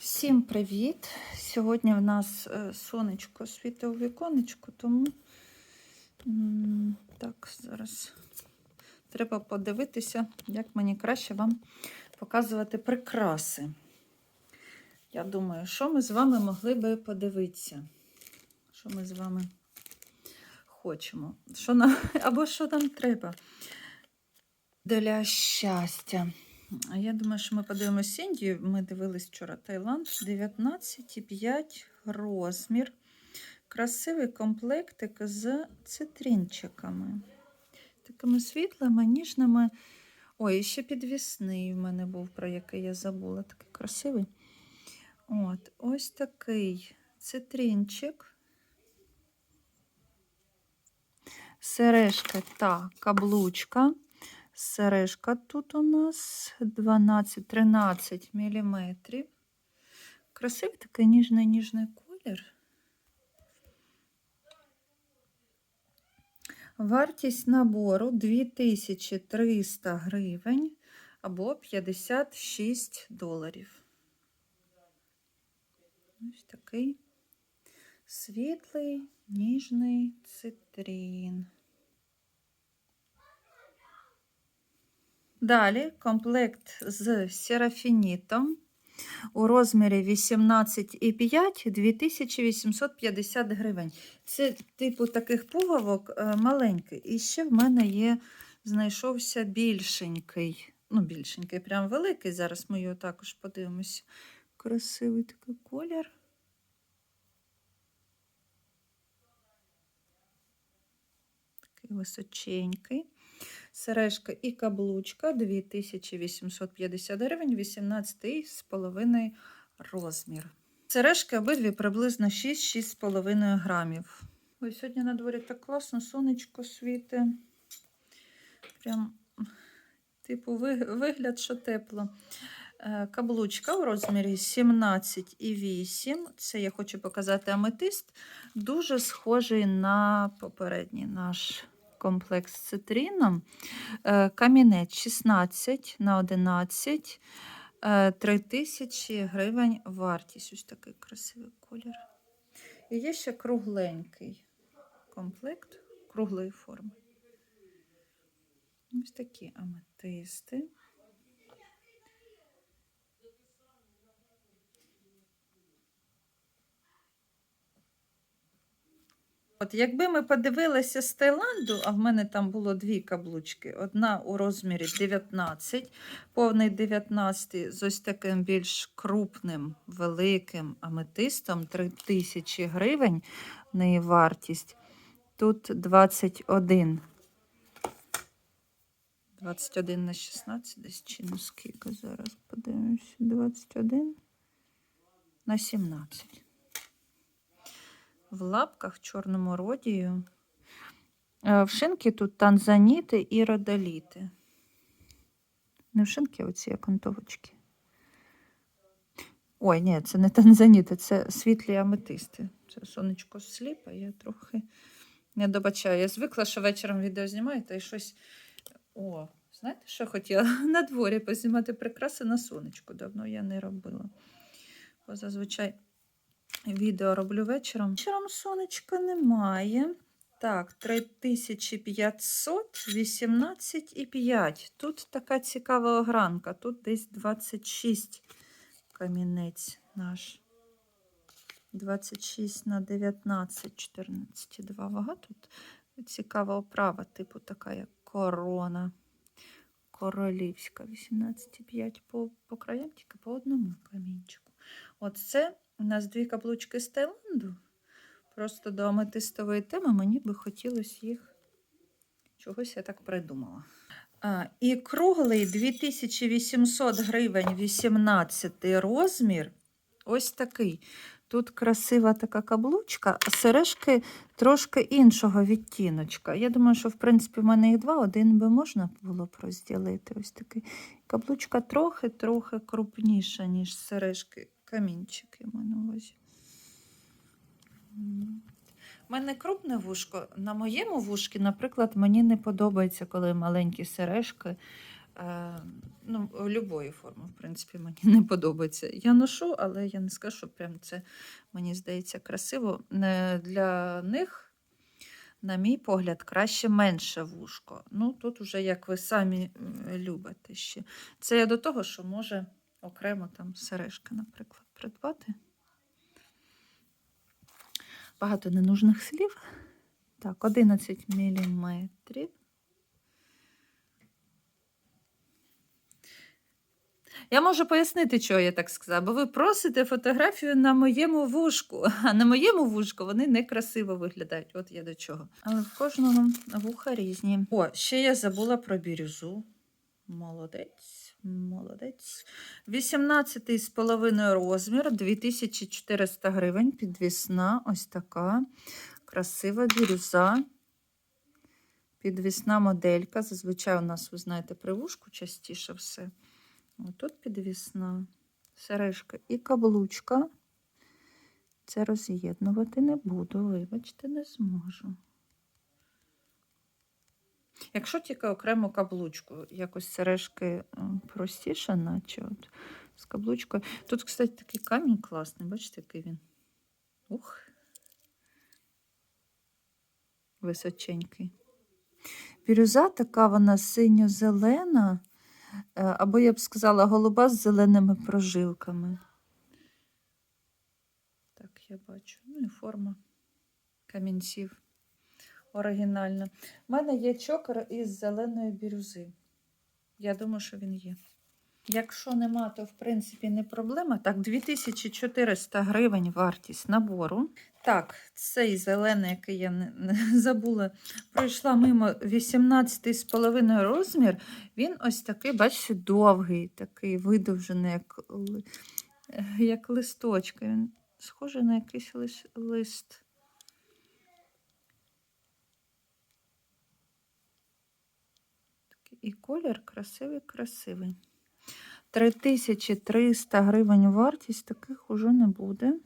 Всім привіт! Сьогодні в нас е, сонечко світе у віконечку, тому так, зараз треба подивитися, як мені краще вам показувати прикраси. Я думаю, що ми з вами могли би подивитися? Що ми з вами хочемо? Що нам, або що нам треба для щастя. Я думаю, що ми подивимось Індію. Ми дивились вчора Таїланд 19,5 розмір. Красивий комплектик з цитринчиками. Такими світлими, ніжними. Ой, ще підвісний в мене був, про який я забула. Такий красивий. От, ось такий цитринчик. Сережка та каблучка. Сережка тут у нас 12-13 мм. Красивий такий ніжний ніжний колір. Вартість набору 2300 гривень або 56 доларів. Ось такий світлий, ніжний цитрин. Далі комплект з серафінітом у розмірі 18,5 2850 гривень. Це типу таких пуговок е, маленький. І ще в мене є, знайшовся більшенький. Ну, більшенький, прям великий. Зараз ми його також подивимося. Красивий такий колір. Такий височенький. Сережка і каблучка 2850 гривень, 18,5 розмір. Сережки обидві приблизно 6-6,5 грамів. Ой, сьогодні на дворі так класно, сонечко світе. Прям, типу, вигляд, що тепло. Е, Каблучка у розмірі 17,8. Це я хочу показати аметист. Дуже схожий на попередній наш комплекс з цитрином. Е, Камінець 16 на 11, 3000 гривень вартість. Ось такий красивий колір. І є ще кругленький комплект круглої форми. Ось такі аметисти. От якби ми подивилися з Таїланду, а в мене там було дві каблучки. Одна у розмірі 19, повний 19 з ось таким більш крупним, великим аметистом 3000 гривень в неї вартість. Тут 21. 21 на 16, десь чи на скільки зараз подивимося. 21 на 17 в лапках чорному родію. Вшинки тут танзаніти і родоліти. Не вшинки, а оці окантовочки. Ой, ні, це не танзаніти, це світлі аметисти. Це сонечко сліпа, я трохи не добачаю. Я звикла, що вечором відео знімаю, та й щось. О, знаєте, що хотіла? На дворі познімати прикраси на сонечку. Давно я не робила. Бо зазвичай. Відео роблю вечором. Вечором сонечка немає. Так, 3500, 18,5. Тут така цікава огранка. Тут десь 26 камінець наш. 26 на 19, 14,2 вага. Тут цікава оправа, типу така, як корона. Королівська. 18,5 по, по краям, тільки по одному камінчику. От це у нас дві каблучки з Таїланду. Просто до аметистової теми мені би хотілося їх чогось я так придумала. А, І круглий 2800 гривень 18 розмір. Ось такий. Тут красива така каблучка, а сережки трошки іншого відтіночка. Я думаю, що, в принципі, в мене їх два, один би можна було б розділити. Ось такий. Каблучка трохи-трохи крупніша, ніж сережки камінчики в мене увазі. У мене крупне вушко. На моєму вушці, наприклад, мені не подобається, коли маленькі сережки Е, ну, любої форми, в принципі, мені не подобається. Я ношу, але я не скажу, що прям це мені здається красиво. Е, Для них, на мій погляд, краще менше вушко. Ну, тут уже як ви самі любите ще. Це я до того, що може окремо там сережка, наприклад, придбати. Багато ненужних слів. Так, 11 міліметрів. Я можу пояснити, чого я так сказала, бо ви просите фотографію на моєму вушку, а на моєму вушку вони некрасиво виглядають. От я до чого. Але в кожного вуха різні. О, ще я забула про бірюзу. Молодець, молодець. 18,5 розмір, 2400 гривень, підвісна, ось така красива бірюза. Підвісна моделька. Зазвичай у нас, ви знаєте, при вушку частіше все. Тут підвісна сережка і каблучка. Це роз'єднувати не буду, вибачте, не зможу. Якщо тільки окремо каблучку, якось сережки простіше, наче от з каблучкою. Тут, кстати, такий камінь класний, бачите, який він. Ух. Височенький. Бірюза така вона синьо-зелена. Е, Або я б сказала, голуба з зеленими прожилками. Так, я бачу. Ну і форма камінців оригінальна. У мене є чокер із зеленої бірюзи. Я думаю, що він є. Якщо нема, то в принципі не проблема. Так, 2400 гривень вартість набору. Так, цей зелений, який я не, не забула, пройшла мимо 18,5 розмір. Він ось такий, бачите, довгий, такий видовжений, як, як листочки. Він схожий на якийсь лист. І колір красивий, красивий. 3300 гривень вартість, таких уже не буде.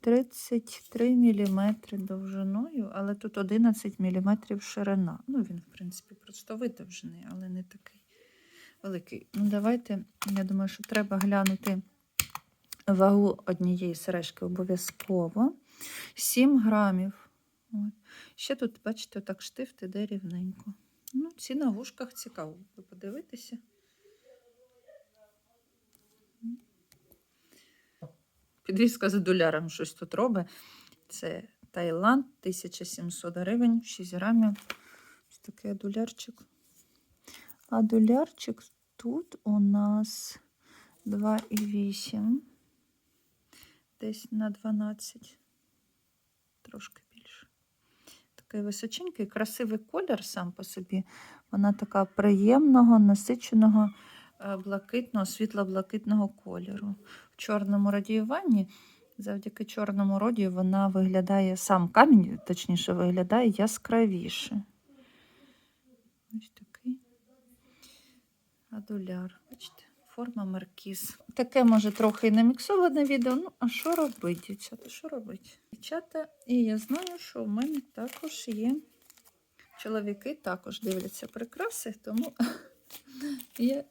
33 мм довжиною, але тут 11 мм ширина. Ну, він, в принципі, просто видовжений, але не такий великий. Ну, давайте, я думаю, що треба глянути вагу однієї сережки обов'язково. 7 грамів. Ще тут, бачите, так штифт іде рівненько. Ці на вушках цікаво. Ви подивитеся. Підвізка за доляром щось тут робить. Це Таїланд, 1700 гривень, 6 грамів. Ось такий адулярчик. Адулярчик тут у нас 2,8. Десь на 12. Трошки. Такий височенький, красивий колір сам по собі. Вона така приємного, насиченого, е, блакитного, світло-блакитного кольору. В чорному радіюванні, завдяки чорному родію, вона виглядає, сам камінь, точніше, виглядає яскравіше. Ось такий адуляр. Бачите, форма маркіз. Таке, може, трохи і не міксоване відео. Ну, а що робити, дівчата? Що робити? Дівчата, і я знаю, що в мене також є. Чоловіки також дивляться прикраси, тому я е,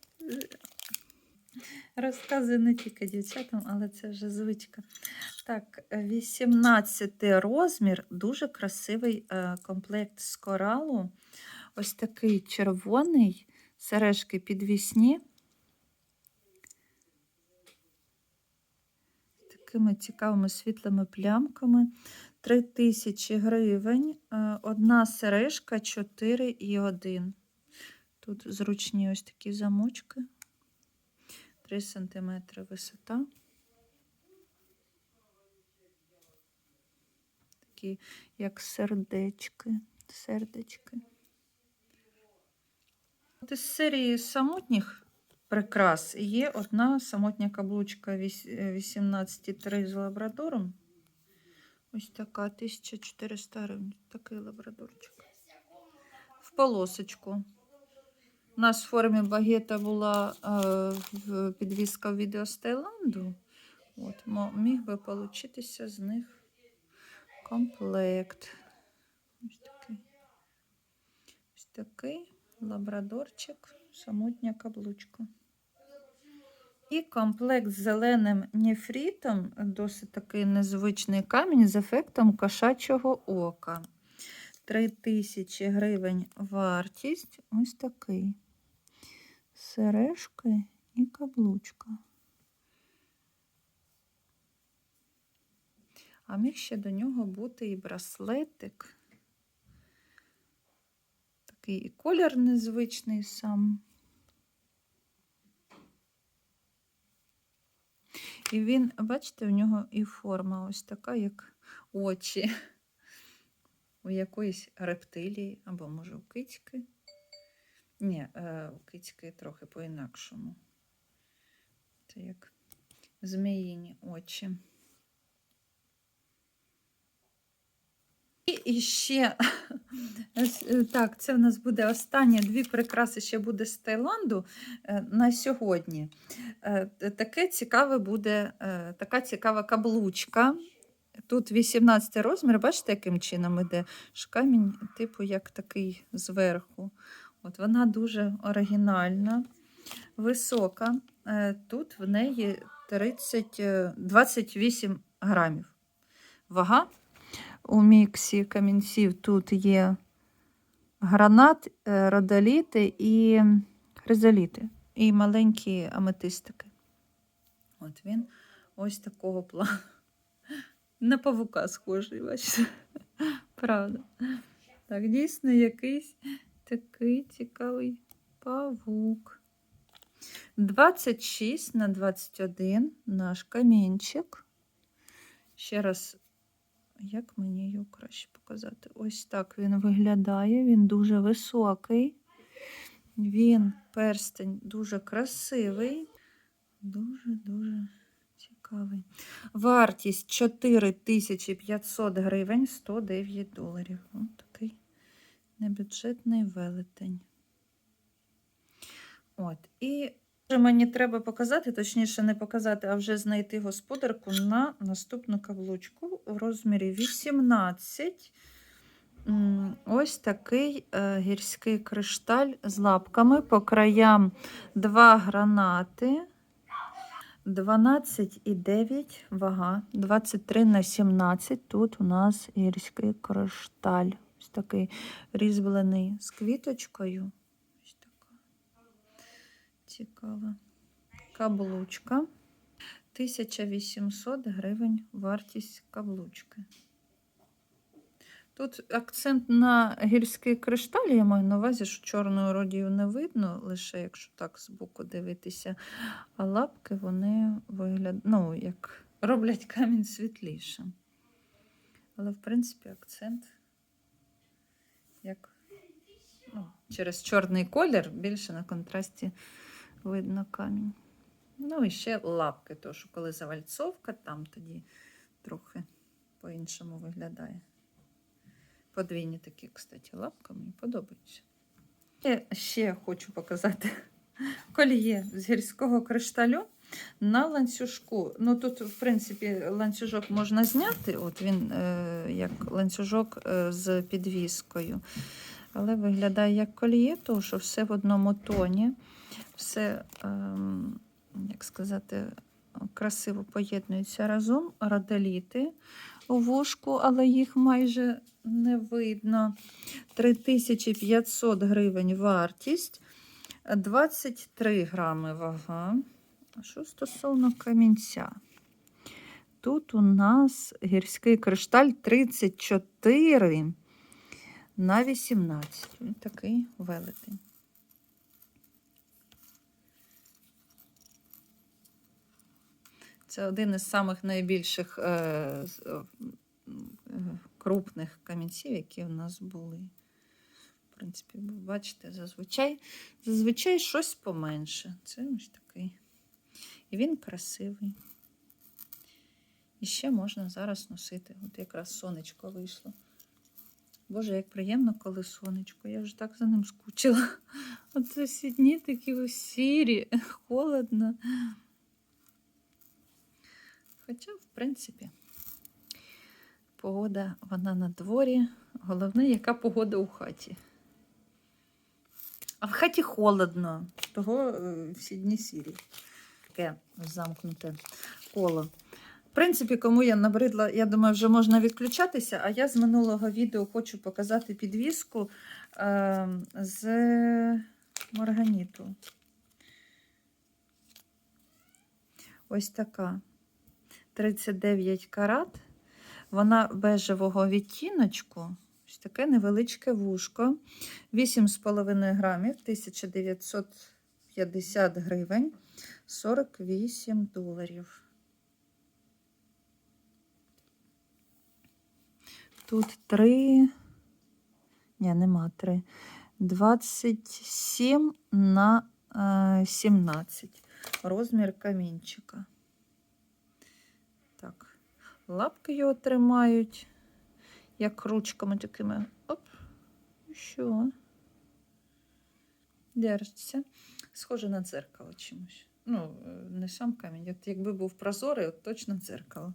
розказую не тільки дівчатам, але це вже звичка. Так, 18 розмір, дуже красивий е, комплект з коралу. Ось такий червоний, сережки підвісні. Такими цікавими світлими плямками. 3000 гривень. Е, Одна сережка 4,1. Тут зручні ось такі замочки. 3 см висота. Такі, як сердечки. Сердечки. От із серії самотніх прикрас є одна самотня каблучка е, 18,3 з лабрадором. Ось така 1400 гривень. Такий лабрадорчик. В полосочку. У нас в формі багета була е, підвіска відео з Таїланду. От, міг би получитися з них комплект. Ось такий. Ось такий лабрадорчик самотня каблучка. І комплект з зеленим нефрітом, досить такий незвичний камінь з ефектом кошачого ока. 3000 гривень вартість. Ось такий. Сережки і каблучка. А міг ще до нього бути і браслетик. Такий і колір незвичний сам. І він, бачите, в нього і форма ось така, як очі у якоїсь рептилії, або, може, у кицьки. Ні, е, у кицьки трохи по-інакшому. Це як зміїні очі. І ще, е, так, це в нас буде останні дві прикраси, ще буде з Таїланду е, на сьогодні. Е, Таке цікаве буде, така цікава каблучка. Тут 18 розмір, бачите, яким чином іде камінь, типу, як такий зверху. От Вона дуже оригінальна, висока. Тут в неї 30, е, 28 грамів. Вага у міксі камінців тут є гранат, е, родоліти і хризоліти, і маленькі аметистики. От він ось такого плану. На павука схожий, бачите. Правда. Так, дійсно, якийсь такий цікавий павук. 26 на 21 наш камінчик. Ще раз, як мені його краще показати? Ось так він виглядає. Він дуже високий. Він перстень дуже красивий. Дуже-дуже цікавий. Вартість 4500 гривень 109 доларів. Ось такий небюджетний велетень. От. І мені треба показати, точніше, не показати, а вже знайти господарку на наступну каблучку в розмірі 18. Ось такий е, гірський кришталь з лапками по краям два гранати. 12,9 вага, 23 на 17. Тут у нас гірський кришталь. Ось такий різьблений з квіточкою. Цікава каблучка. 1800 гривень вартість каблучки. Тут акцент на гірський кришталь, я маю на увазі, що чорної родію не видно, лише якщо так збоку дивитися. А лапки вони вигляд... ну, як роблять камінь світлішим. Але, в принципі, акцент як ну, через чорний колір більше на контрасті видно камінь. Ну і ще лапки, тому що коли завальцовка, там тоді трохи по-іншому виглядає. Подвійні такі, кстати, лапки мені подобаються. Я ще хочу показати коліє з гірського кришталю на ланцюжку. Ну тут, в принципі, ланцюжок можна зняти. От він е, як ланцюжок е, з підвіскою. Але виглядає як коліє, тому що все в одному тоні, все, ем, як сказати, красиво поєднується разом. Радоліти у вушку, але їх майже не видно. 3500 гривень вартість, 23 грами вага. Що стосовно камінця? Тут у нас гірський кришталь 34 на 18. Він такий велетень. Це один із самих найбільших е, е, е, крупних камінців, які в нас були. В принципі, бачите, зазвичай, зазвичай щось поменше. Це ось такий. І він красивий. І ще можна зараз носити. От якраз сонечко вийшло. Боже, як приємно, коли сонечко. Я вже так за ним скучила. Оце всі дні такі сірі, холодно. Хоча, в принципі, погода вона на дворі. Головне, яка погода у хаті. А в хаті холодно, того е, всі дні сірі. Таке замкнуте коло. В принципі, кому я набридла, я думаю, вже можна відключатися, а я з минулого відео хочу показати підвіску е, з марганіту. Ось така. 39 карат. Вона бежевого відтіночку. Ось таке невеличке вушко. 8,5 грамів, 1950 гривень, 48 доларів. Тут 3, ні, нема 3, 27 на е, 17. Розмір камінчика. Лапки його тримають, як ручками такими. Оп, що? Держиться. Схоже на дзеркало чимось. Ну, е, не сам камінь. От якби був прозорий, от точно дзеркало.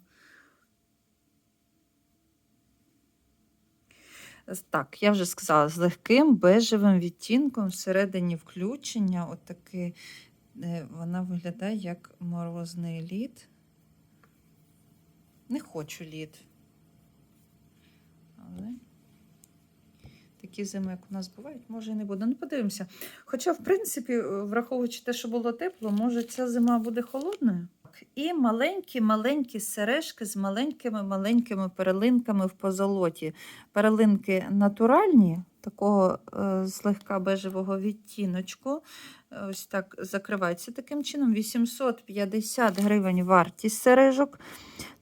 Так, я вже сказала, з легким бежевим відтінком всередині включення. От е, вона виглядає як морозний лід. Не хочу лід. Але такі зими, як у нас бувають, може і не буде. Ну, подивимося. Хоча, в принципі, е, враховуючи те, що було тепло, може ця зима буде холодною. І маленькі-маленькі сережки з маленькими-маленькими перлинками в позолоті. Перлинки натуральні, такого е, злегка бежевого відтіночку. Ось так закриваються таким чином. 850 гривень вартість сережок.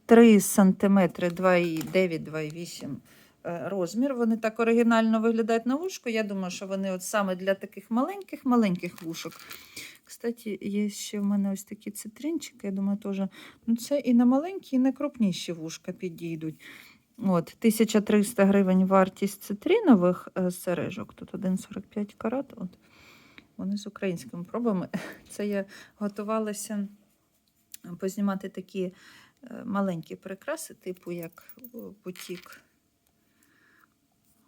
3 см 2,9-2,8 е, розмір. Вони так оригінально виглядають на вушку. Я думаю, що вони от саме для таких маленьких-маленьких вушок. Кстати, є ще в мене ось такі цитринчики. Я думаю, теж ну, це і на маленькі, і на крупніші вушка підійдуть. От, 1300 гривень вартість цитринових е, сережок. Тут 1,45 карат. От. Вони з українськими пробами. Це я готувалася познімати такі маленькі прикраси, типу як е, бутік.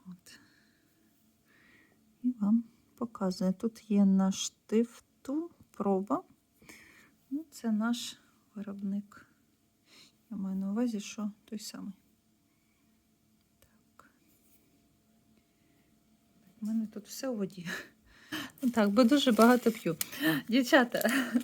От. І вам показую. Тут є на штифту проба. Ну, це наш виробник. Я маю на увазі, що той самий. Так. У мене тут все у воді. Так, бо дуже багато п'ю. Дівчата, е,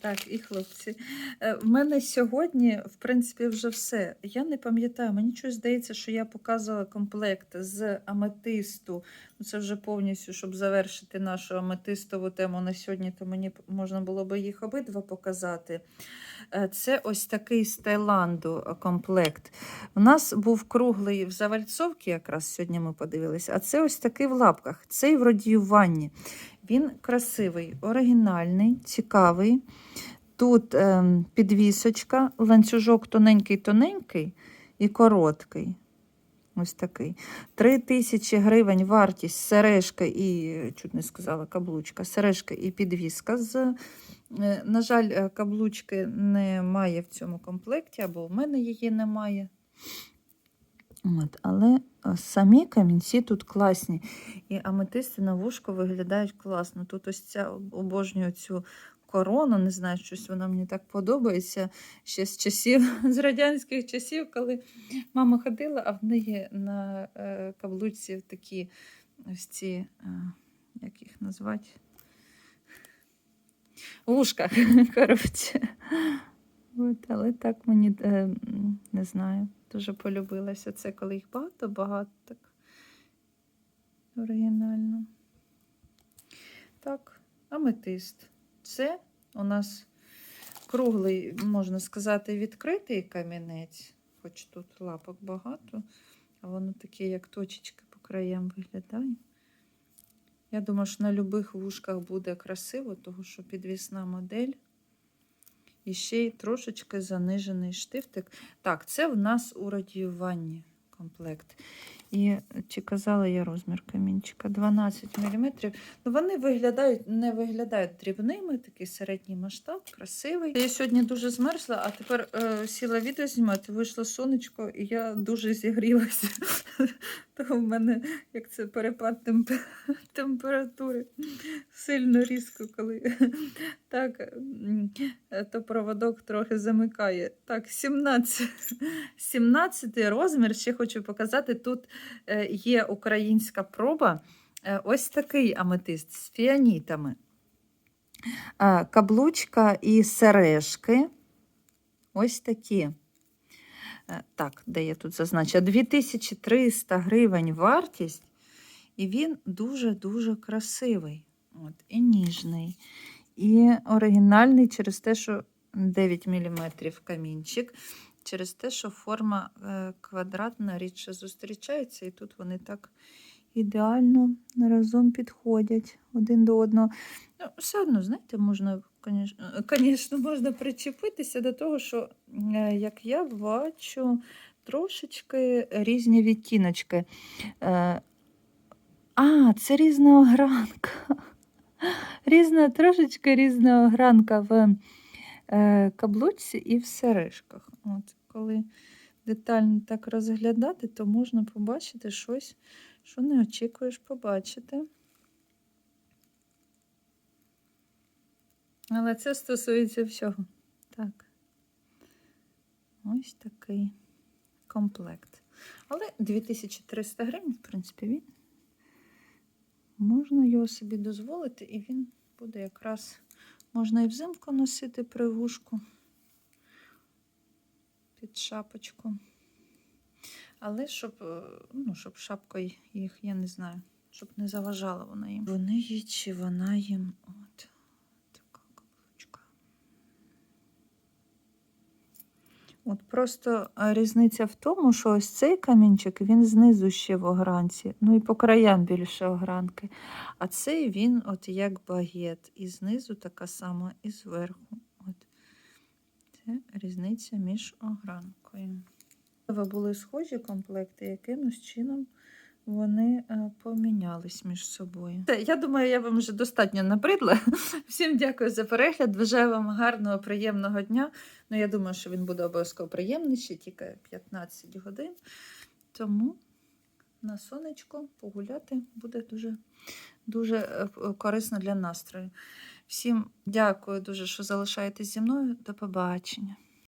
так, і хлопці. Е, В мене сьогодні, в принципі, вже все. Я не пам'ятаю, мені щось здається, що я показувала комплект з аметисту. Ну, Це вже повністю, щоб завершити нашу аметистову тему на сьогодні, то мені можна було би їх обидва показати. Е, Це ось такий з Таїланду е, комплект. У нас був круглий в завальцовці, якраз сьогодні ми подивилися, а це ось такий в лапках. Цей в радіюванні. Він красивий, оригінальний, цікавий. Тут ем, підвісочка, ланцюжок тоненький-тоненький і короткий. Ось такий. 3 тисячі гривень вартість сережка і, чуть не сказала, каблучка, сережка і підвіска. З, е, на жаль, е, каблучки немає в цьому комплекті, або в мене її немає. От, але е, самі камінці тут класні. І аметисти на вушко виглядають класно. Тут ось ця обожнюю цю корону, не знаю, щось вона мені так подобається. Ще з часів, з радянських часів, коли мама ходила, а в неї на е, каблучці такі ось ці, е, як їх назвати? Вушка, коротше. От, але так мені е, не знаю, дуже полюбилося це, коли їх багато-багато так оригінально. Так, аметист. Це у нас круглий, можна сказати, відкритий камінець, хоч тут лапок багато, а воно таке, як точечки по краям виглядає. Я думаю, що на любих вушках буде красиво, тому що підвісна модель. І ще й трошечки занижений штифтик. Так, це в нас у радіюванні комплект. І чи казала я розмір камінчика? 12 мм. Ну, вони виглядають, не виглядають дрібними, такий середній масштаб, красивий. Я сьогодні дуже змерзла, а тепер е, сіла відео знімати, вийшло сонечко, і я дуже зігрілася. То в мене як це перепад темпе- температури сильно різко, коли так, то проводок трохи замикає. Так, 17, 17 розмір. Ще хочу показати. Тут е, є українська проба. Е, Ось такий аметист з фіанітами. Каблучка і сережки. Ось такі. Е, Так, де я тут зазначила? 2300 гривень вартість, і він дуже-дуже красивий. От, і ніжний, і оригінальний через те, що 9 мм камінчик, через те, що форма е, квадратна рідше зустрічається, і тут вони так ідеально разом підходять один до одного. Ну, все одно, знаєте, можна, звісно, можна причепитися до того, що, е, як я бачу, трошечки різні відтіночки. Е, А, це різна огранка. Різна, трошечки різна огранка в е, каблучці і в сережках. От, коли детально так розглядати, то можна побачити щось, що не очікуєш побачити. Але це стосується всього. Так. Ось такий комплект. Але 2300 гривень, в принципі, він можна його собі дозволити, і він буде якраз можна і взимку носити при вушку під шапочку. Але щоб, е, ну, щоб шапкою їх, я не знаю, щоб не заважала вона їм. Вони їй чи вона їм. От така каблучка. От просто е, різниця в тому, що ось цей камінчик, він знизу ще в огранці, ну і по краям більше огранки. А цей він от як багет. І знизу така сама, і зверху. От. Це різниця між огранкою. Ви були схожі комплекти, якимось чином вони е, помінялись між собою. Я думаю, я вам вже достатньо набридла. Всім дякую за перегляд. Бажаю вам гарного, приємного дня. Ну, я думаю, що він буде обов'язково приємний, ще тільки 15 годин. Тому на сонечко погуляти буде дуже, дуже е, корисно для настрою. Всім дякую дуже, що залишаєтесь зі мною. До побачення.